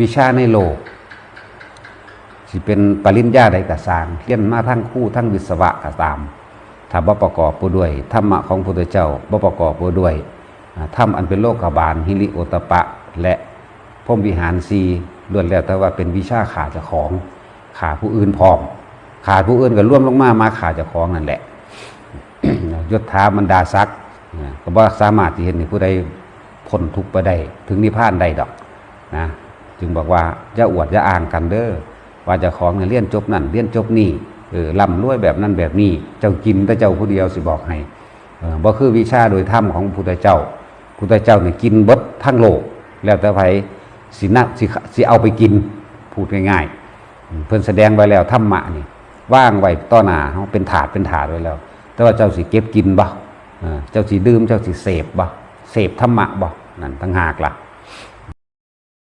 วิชาในโลกสิเป็นปริญญาใดก็สางเรียนมาทั้งคู่ทั้งวิศวะก็ตามถ้าบ่ประกอบไปด้วยธรรมะของพระพุทธเจ้าบ่ประกอบไปด้วยธรรมอันเป็นโลกบาลหิริโอตปะ และพรมวิหารสีล้วนแล้วแต่ว่าเป็นวิชาขาเจ้าของขาผู้อื่นพร้อม ขาดผู้อื่นก็ร่วมลงมามาขาเจ้าของนั่นแหละยศถาบรรดาศักดิ์อ่าก็บ่สามารถที่เห็นผู้ใดพ้นทุกข์ไปได้ถึงนิพพานได้ดอก นะจึงบอกว่าอย่าอวดอย่าอ้างกันเด้อว่าจ้าของเนี่ยเรียนจบนั่นเรียนจบนี่เออร่ำรวยแบบนั้นแบบนี้ เจ้ากินแต่เจ้าผู้เดียวสิบอกให้เออบ่คือวิชาโดยธรรมของพุทธเจ้าพุทธเจ้าเนี่ยกินบดทั้งโลก แล้วแต่ไผสินะสิสิเอาไปกินพูดง่ายๆเพิ่นแสดงไว้แล้วธรรมะนี่ว่างไว้ต่อหน้าเฮาเป็นถาดเป็นถาดไว้แล้ว แต่ว่าเจ้าสิเก็บกินบ่เจ้าสิดื่มเจ้าสิเสพบ่เสพธรรมะบ่นั่นต่างหากล่ะ